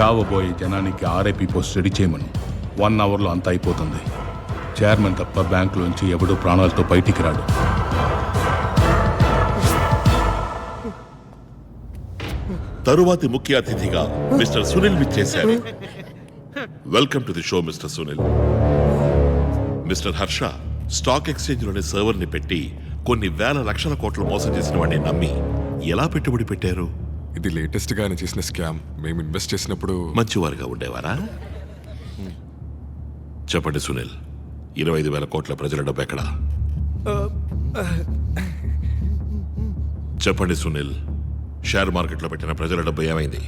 చావబోయే జనానికి RIP post ready చేయమను. One అవర్లో అంతా అయిపోతుంది. చైర్మన్ తప్ప బ్యాంకులోంచి ఎవడూ ప్రాణాలతో బయటికి రాడు. తరువాతి ముఖ్య అతిథిగా మిస్టర్ సునీల్ విచ్చేశారు. Welcome to the show mister Sunil mister Harsha stock ఎక్స్చేంజ్లోని సర్వర్ని పెట్టి కొన్ని వేల లక్షల కోట్లు మోసం చేసిన వాడిని నమ్మి ఎలా పెట్టుబడి పెట్టారు? ఇది లేటెస్ట్గా ఆయన చేసిన స్కామ్ మేము ఇన్వెస్ట్ చేసినప్పుడు మంచివారుగా ఉండేవారా? చెప్పండి సునీల్ ఇరవై ఐదు వేల కోట్ల ప్రజల డబ్బు ఎక్కడా? చెప్పండి సునీల్ షేర్ మార్కెట్లో పెట్టిన ప్రజల డబ్బు ఏమైంది?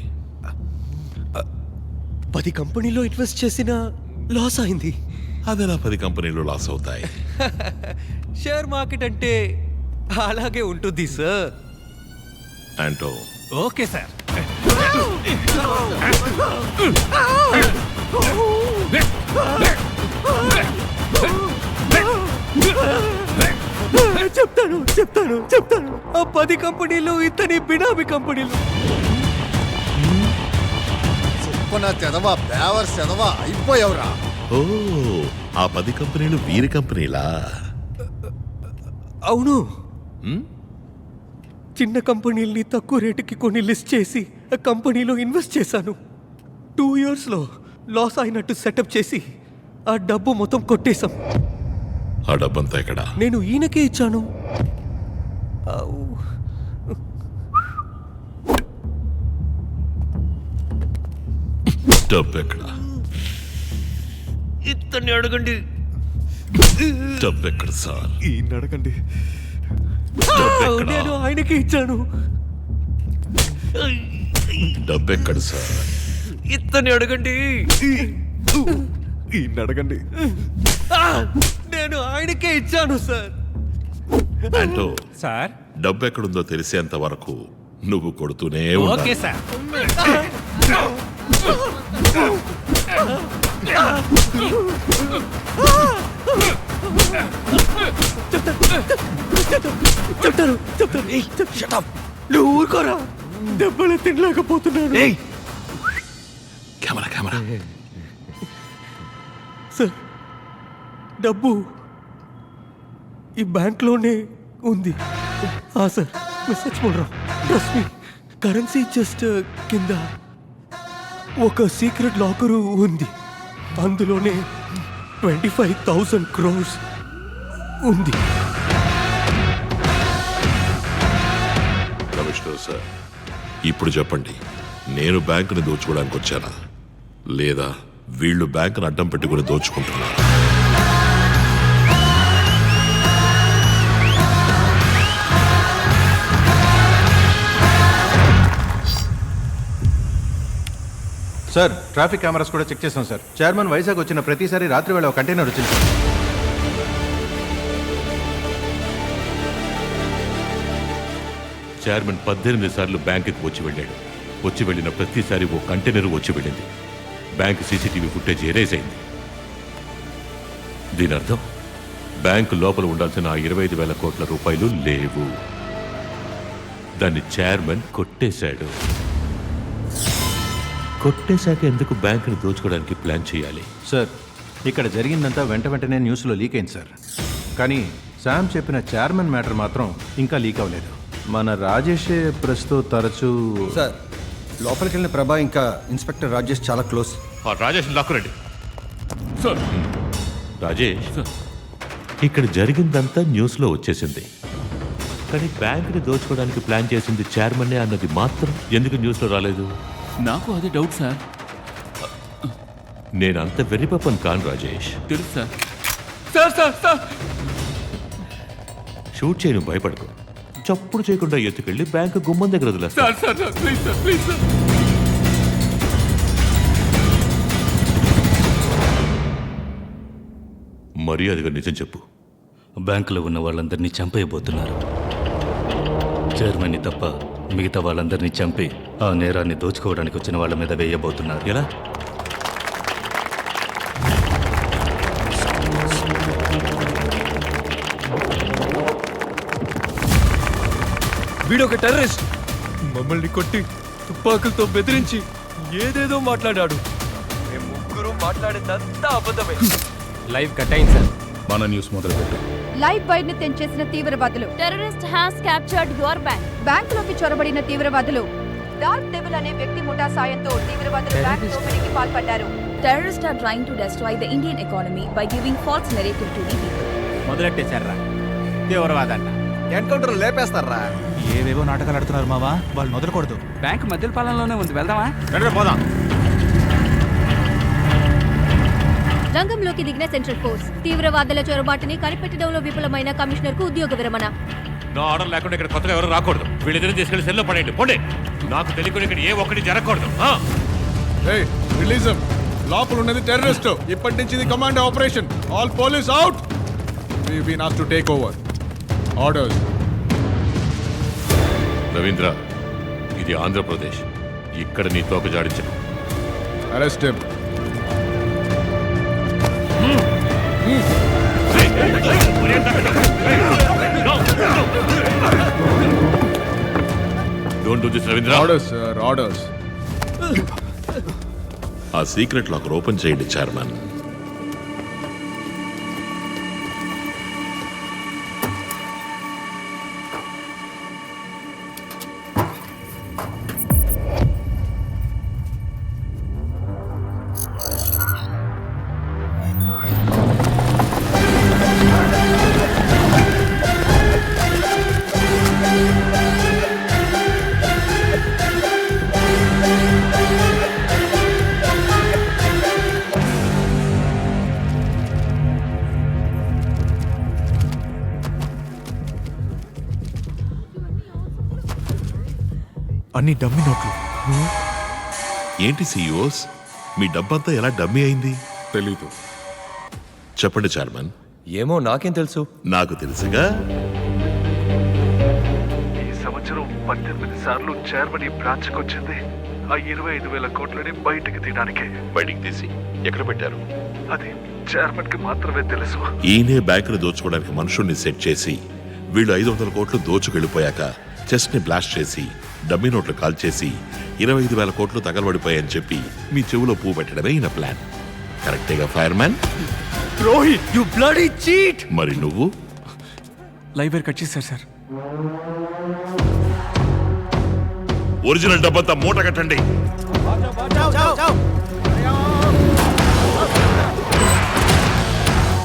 పది కంపెనీలో ఇన్వెస్ట్ చేసిన లాస్ అయింది. అదెలా పది కంపెనీలు లాస్ అవుతాయి? షేర్ మార్కెట్ అంటే అలాగే ఉంటుంది సార్ అంటో ఓకే సార్. చెప్తాను చెప్తాను చెప్తాను. ఆ పది కంపెనీలు ఇతని బినామీ కంపెనీలు. చెప్పన తెదవా బేవర్ సెదవా అయిపోయావురా. ఓ ఆ పది కంపెనీలు వీరి కంపెనీలా? అవును. చిన్న కంపెనీల్ని తక్కువ రేటుకి కొన్ని లిస్ట్ చేసి ఆ కంపెనీలో ఇన్వెస్ట్ చేశాను. టూ ఇయర్స్లో లాస్ అయినట్టు సెటప్ చేసి ఆ డబ్బు మొత్తం కొట్టేశాం. ఆ డబ్బంతా ఎక్కడా? నేను ఈయనకే ఇచ్చాను. ఆవ్. డబ్బు ఎక్కడా? ఇతన్ని అడగండి. డబ్బు ఎక్కడ సార్? ఈ అడగండి. నేను ఆయనకే ఇచ్చాను డబ్బు ఎక్కడ సార్ ఇతన్ని అడగండి ఈ అడగండి! నేను ఆయనకే ఇచ్చాను సార్ అంటో సార్ డబ్బు ఎక్కడుందో తెలిసేంత వరకు నువ్వు కొడుతూనే ఓకే సార్ చెప్తాను చెప్తాను. చెప్తాను నువ్వు ఊరుకోరా. దెబ్బలు తినలేకపోతున్నాను. Camera camera. సార్ డబ్బు ఈ బ్యాంక్లోనే ఉంది. ఆ సార్ మెసేజ్ చూడరా. ట్రస్ట్ కరెన్సీ జస్ట్ కింద ఒక సీక్రెట్ లాకరు ఉంది. అందులోనే ట్వంటీ ఫైవ్ థౌసండ్ క్రోర్స్ ఉంది. కమిషనర్ సార్ ఇప్పుడు చెప్పండి. నేను బ్యాంకుని దోచుకోవడానికి వచ్చానా? లేదా వీళ్ళు బ్యాంకును అడ్డం పెట్టుకుని దోచుకుంటున్నారా? సార్ ట్రాఫిక్ కెమెరాస్ కూడా చెక్ చేసాం సార్. చైర్మన్ వైజాగ్ వచ్చిన ప్రతిసారి రాత్రి వేళ ఒక కంటైనర్ వచ్చింది. సార్. చైర్మన్ పద్దెనిమిది సార్లు బ్యాంకుకి వచ్చి వెళ్ళాడు. వచ్చి వెళ్ళిన ప్రతిసారి ఓ కంటైనర్ వచ్చి వెళ్ళింది. బ్యాంక్ సీసీటీవీ ఫుటేజ్ ఎరేజ్ అయింది. దీని అర్థం? బ్యాంకు లోపల ఉండాల్సిన ఆ ఇరవై ఐదు వేల కోట్ల రూపాయలు లేవు. దాన్ని చైర్మన్ కొట్టేశాడు. కొట్టేశాక ఎందుకు బ్యాంకుని దోచుకోవడానికి ప్లాన్ చేయాలి? సార్ ఇక్కడ జరిగిందంతా వెంట వెంటనే న్యూస్లో లీక్ అయింది సార్. కానీ శామ్ చెప్పిన చైర్మన్ మ్యాటర్ మాత్రం ఇంకా లీక్ అవ్వలేదు. మన రాజేషే ప్రస్తుతం తరచూ సార్ లోపలికి వెళ్ళిన ప్రభా ఇంకా ఇన్స్పెక్టర్ రాజేష్ చాలా క్లోజ్. ఆ రాజేష్ లాక్కురండి రాజేష్ ఇక్కడ జరిగిందంతా న్యూస్లో వచ్చేసింది. కానీ బ్యాంకుని దోచుకోవడానికి ప్లాన్ చేసింది చైర్మన్నే అన్నది మాత్రం ఎందుకు న్యూస్లో రాలేదు? నాకు అదే డౌట్ సార్ నేను అంత వెర్రిపప్పని కాను రాజేష్. తెలుసు sir sir sir sir shoot చేయను భయపడకు. చప్పుడు చేయకుండా ఎత్తుకెళ్ళి బ్యాంకు గుమ్మం దగ్గర వదిలేస్తా sir sir sir please sir please sir మర్యాదగా నిజం చెప్పు. బ్యాంకులో ఉన్న వాళ్ళందరినీ చంపేయబోతున్నారు. చైర్మన్ని తప్ప మిగతా వాళ్ళందరినీ చంపి ఆ నేరాన్ని దోచుకోవడానికి వచ్చిన వాళ్ళ మీద వేయబోతున్నారు. ఎలా? వీడొక టెర్రరిస్ట్. మమ్మల్ని కొట్టి తుపాకులతో బెదిరించి ఏదేదో మాట్లాడాడు. మేము ముగ్గురు మాట్లాడిందంతా అబద్ధమే. లైవ్ కట్ అయింది సార్. మన న్యూస్ మొదలుపెట్టు. లైవ్ వైర్ని తెంచేసిన తీవ్రవాదులు. Terrorist has captured your bank బ్యాంకులోకి చొరబడిన తీవ్రవాదులు. డార్క్ డెవిల్ అనే వ్యక్తి ముఠా సాయంతో తీవ్రవాదులు బ్యాంక్ దోపిడీకి పాల్పడ్డారు. Terrorist are trying to destroy the Indian economy by giving false narrative to the people మొదలెట్టేశారా? తీవ్రవాదన్న ఎన్కౌంటర్ లేపేస్తారా? ఏవేవో నాటకాలు ఆడుతున్నారు మావా వాళ్ళు మొదలకూడదు బ్యాంక్ మధ్య పాలనలోనే ఉంది వెళ్దామా? పోదాం. రంగంలోకి దిగిన సెంట్రల్ ఫోర్స్ తీవ్రవాదుల చొరబాటుని కనిపెట్టడంలో విఫలమైన కమిషనర్కు ఉద్యోగ విరమణ. నా ఆర్డర్ లేకుండా ఇక్కడ కొత్తగా ఎవరు రాకూడదు. వీళ్ళిద్దరిని తీసుకెళ్ళి సెల్లో పడేయండి. పోండి. నాకు తెలియకుండా ఇక్కడ ఏ ఒక్కటి జరగకూడదు? రిలీజ్. లోపల ఉన్నది టెర్రరిస్ట్. ఇప్పటి నుంచి ఇది command operation. All police out. We been as to take over orders Ravindra ఇది ఆంధ్రప్రదేశ్. ఇక్కడ నీ తోక జాడించను arrest do this Ravindra. Orders sir orders ఆ సీక్రెట్ లాకర్ ఓపెన్ చేయండి చైర్మన్. అన్ని డమ్మి నోట్లు. ఏంటి సీఈఓస్ మీ డబ్బంతా ఎలా డమ్మీ అయింది? తెలీదు. చెప్పండి చైర్మన్. ఏమో నాకేం తెలుసు? నాకు తెలుసుగా? ఈ సంవత్సరం పద్దెనిమిది సార్లు జర్మనీ బ్రాంచ్ వచ్చింది ఆ ఇరవై ఐదు వేల కోట్లని బయటికి తీయడానికే. బయటికి తీసి ఎక్కడ పెట్టారు? అది చైర్మన్కి మాత్రమే తెలుసు. ఈయనే బ్యాంకును దోచుకోవడానికి మనుషుల్ని సెట్ చేసి వీళ్ళు ఐదు వందల కోట్లు దోచుకెళ్ళిపోయాక చెస్ట్ని బ్లాస్ట్ చేసి డమ్మి నోట్లు కాల్చేసి ఇరవై ఐదు వేల కోట్లు తగలబడిపోయాయని చెప్పి మీ చెవిలో పువ్వు పెట్టడమే ఈయన plan. కరెక్టేగా fireman Rohit you bloody cheat! మరి నువ్వు? లైబ్రరీ కట్ చేశారు సార్. ఒరిజినల్ డబ్బంతా మూట కట్టండి.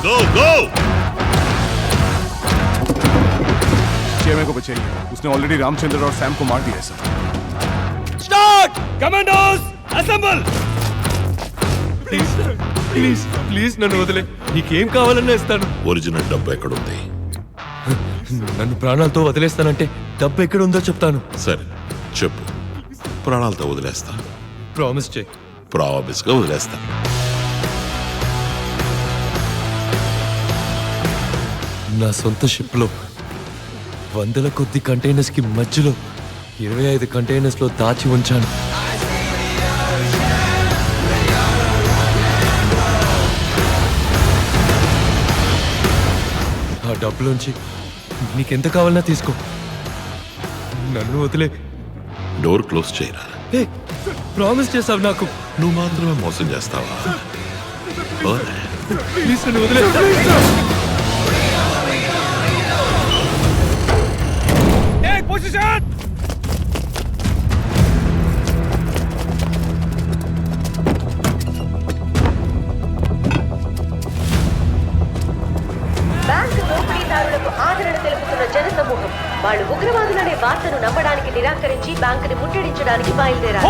Go go! చేయమే గొప్ప చేయండి बचाइए उसने ऑलरेडी रामचंद्र और सैम को मार दिया है sir start commandos assemble please please please నన్ను వదిలే నీకేం కావాలన్నా ఇస్తాను ఒరిజినల్ డబ్బు ఎక్కడుంది నన్ను ప్రాణాలతో వదిలేస్తానంటే డబ్బు ఎక్కడ ఉందో చెప్తాను సరే చెప్పు ప్రాణాలతో వదిలేస్తా ప్రామిస్ చేయి ప్రామిస్ గా వదిలేస్తా నా సొంత షిప్లో వందల కొద్ది కంటైనర్స్కి మధ్యలో ఇరవై ఐదు కంటైనర్స్లో దాచి ఉంచాను. ఆ డబ్బులోంచి నీకెంత కావాలన్నా తీసుకో. నన్ను వదిలే. డోర్ క్లోజ్ చేయరా? ఏ ప్రామిస్ చేసావు నాకు. నువ్వు మాత్రమే మోసం చేస్తావా. ప్లీజ్ నన్ను వదిలే. బ్యాంకు దోపిడీదారులకు ఆదరణ తెలుపుతున్న జనసమూహం వాళ్ళు ఉగ్రవాదులనే వార్తను నమ్మడానికి నిరాకరించి బ్యాంకుని ముట్టడించడానికి బయలుదేరారు.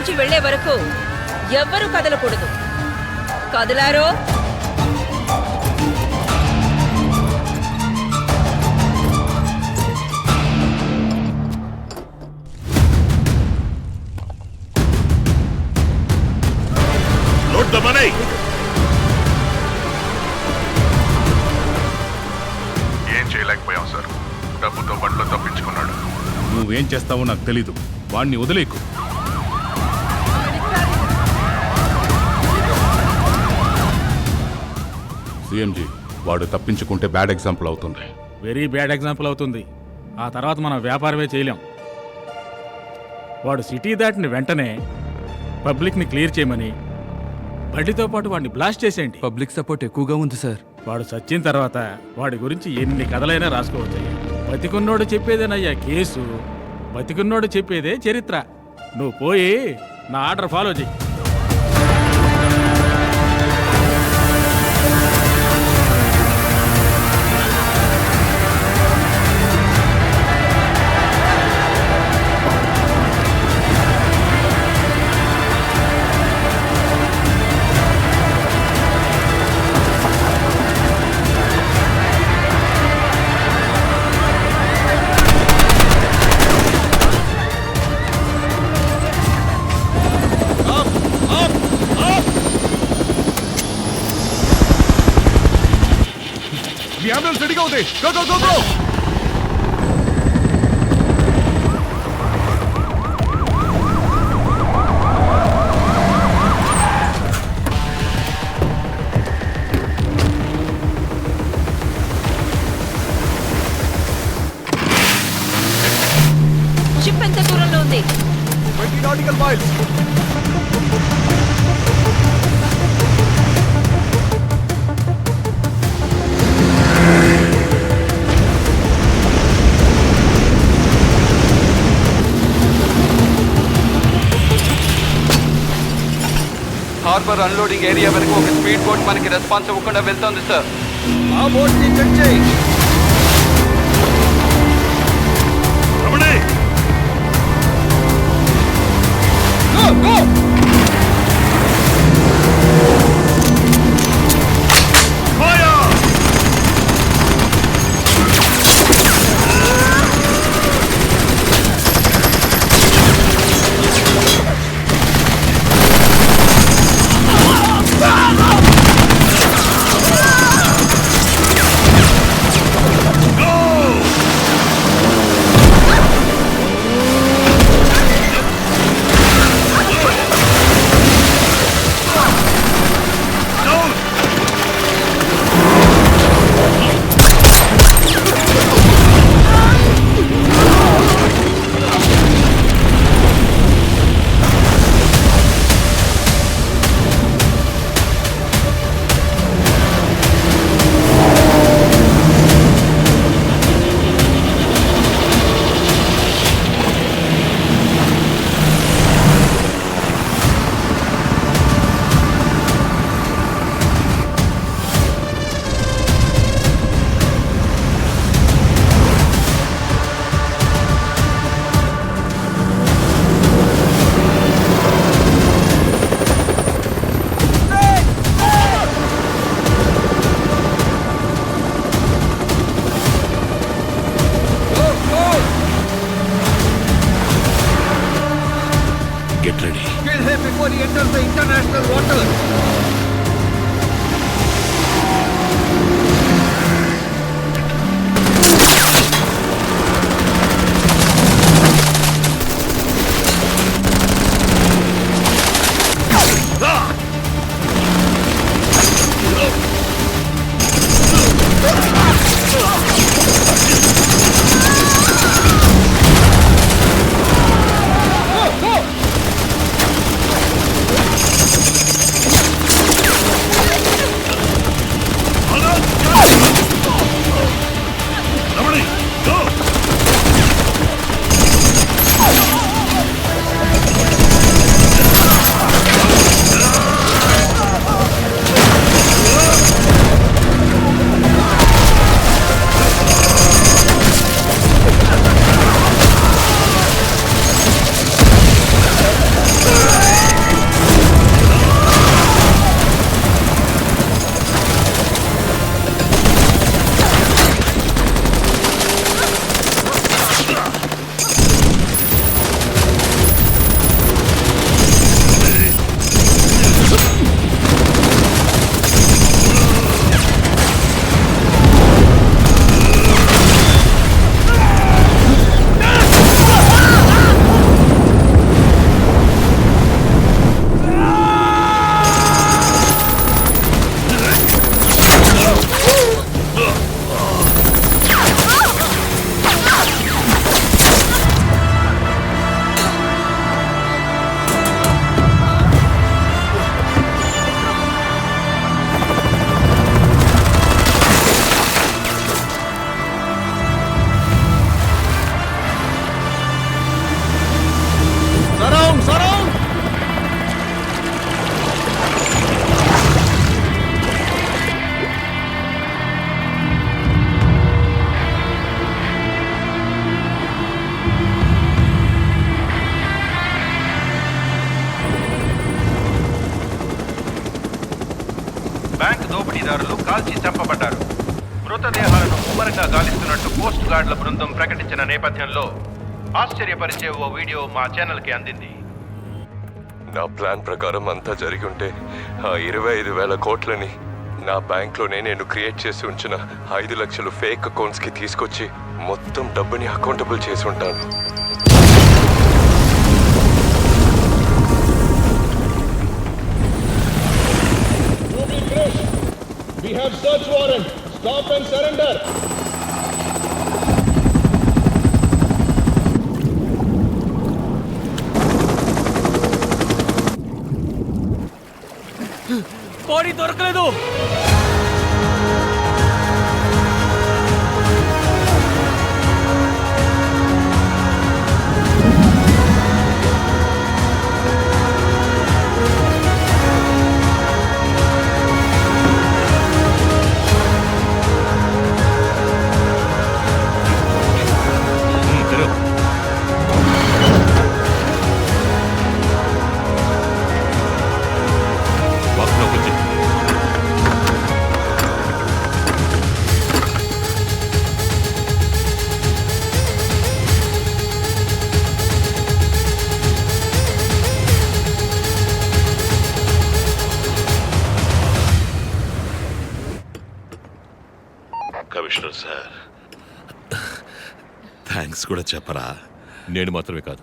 నుంచి వెళ్ళే వరకు ఎవ్వరూ కదలకూడదు. కదలారో? Load the money. ఏం చేయలేకపోయాం సార్? డబ్బుతో బండ్లో తప్పించుకున్నాడు. నువ్వేం చేస్తావో నాకు తెలీదు. వాణ్ణి వదిలేకు. సిఎంజీ వాడు తప్పించుకుంటే బ్యాడ్ ఎగ్జాంపుల్ అవుతుంది. వెరీ బ్యాడ్ ఎగ్జాంపుల్ అవుతుంది. ఆ తర్వాత మనం వ్యాపారమే చేయలేం. వాడు సిటీ దాటిన వెంటనే పబ్లిక్ని క్లియర్ చేయమని బండితో పాటు వాడిని బ్లాస్ట్ చేసేయండి. పబ్లిక్ సపోర్ట్ ఎక్కువగా ఉంది సార్. వాడు చచ్చిన తర్వాత వాడి గురించి ఎన్ని కథలైనా రాసుకోవచ్చయ్యా. బతికున్నోడు చెప్పేదేనయ్యా కేసు బతికున్నోడు చెప్పేదే చరిత్ర. నువ్వు పోయి నా ఆర్డర్ ఫాలో చెయ్యి. మీ అంబులెన్స్ రెడీగా ఉంది గో హార్బర్ అన్లోడింగ్ ఏరియా వరకు ఒక స్పీడ్ బోట్ మనకి రెస్పాన్స్ ఇవ్వకుండా వెళ్తోంది సార్ ఆ బోట్ని చెక్ చేయి. రమణి! గెట్ కాల్చి చంపబడ్డారు. మృతదేహాలను ముమ్మరంగా గాలిస్తున్నట్టు కోస్ట్ గార్డుల బృందం ప్రకటించిన నేపథ్యంలో ఆశ్చర్యపరిచే ఓ వీడియో మా ఛానల్కి అందింది. నా ప్లాన్ ప్రకారం అంతా జరిగి ఉంటే ఆ ఇరవై ఐదు వేల కోట్లని నా బ్యాంక్లోనే నేను క్రియేట్ చేసి ఉంచిన ఐదు లక్షలు ఫేక్ అకౌంట్స్కి తీసుకొచ్చి మొత్తం డబ్బుని అకౌంటబుల్ చేసి ఉంటాను. We have search warrant. Stop and surrender. Body దొరకలేదు చెప్పరా? నేను మాత్రమే కాదు.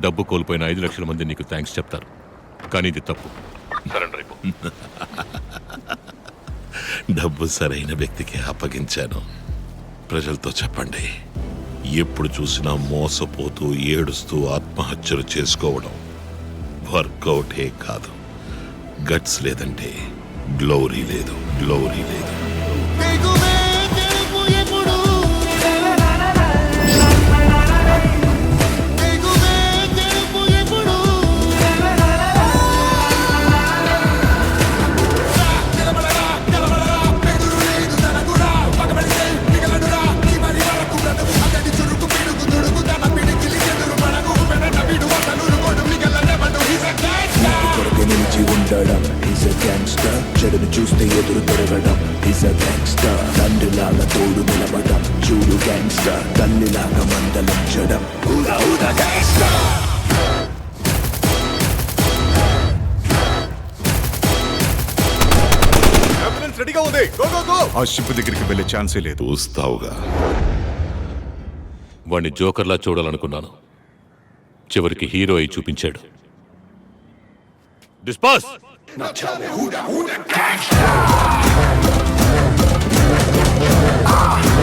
డబ్బు కోల్పోయిన ఐదు లక్షల మంది నీకు థ్యాంక్స్ చెప్తారు. కానీ ఇది తప్పు. సరెండర్ అయిపో. డబ్బు సరైన వ్యక్తికి అప్పగించాను. ప్రజలతో చెప్పండి. ఎప్పుడు చూసినా మోసపోతూ ఏడుస్తూ ఆత్మహత్యలు చేసుకోవడం వర్కౌటే కాదు. గట్స్ లేదంటే గ్లోరీ లేదు గ్లోరీ లేదు. తోడు నిలబడం చూడు గ్యాంగ్స్టర్ తల్లిలాగా మందలించడం. ఊరా ఊరా గ్యాంగ్స్టర్ రెడీగా ఉంది. గో గో గో ఆ షిప్ దగ్గరికి వెళ్ళే ఛాన్సే లేదు. చూస్తావుగా. వాడిని జోకర్లా చూడాలనుకున్నాను. చివరికి హీరో అయి చూపించాడు. డిస్పాస్ Ah!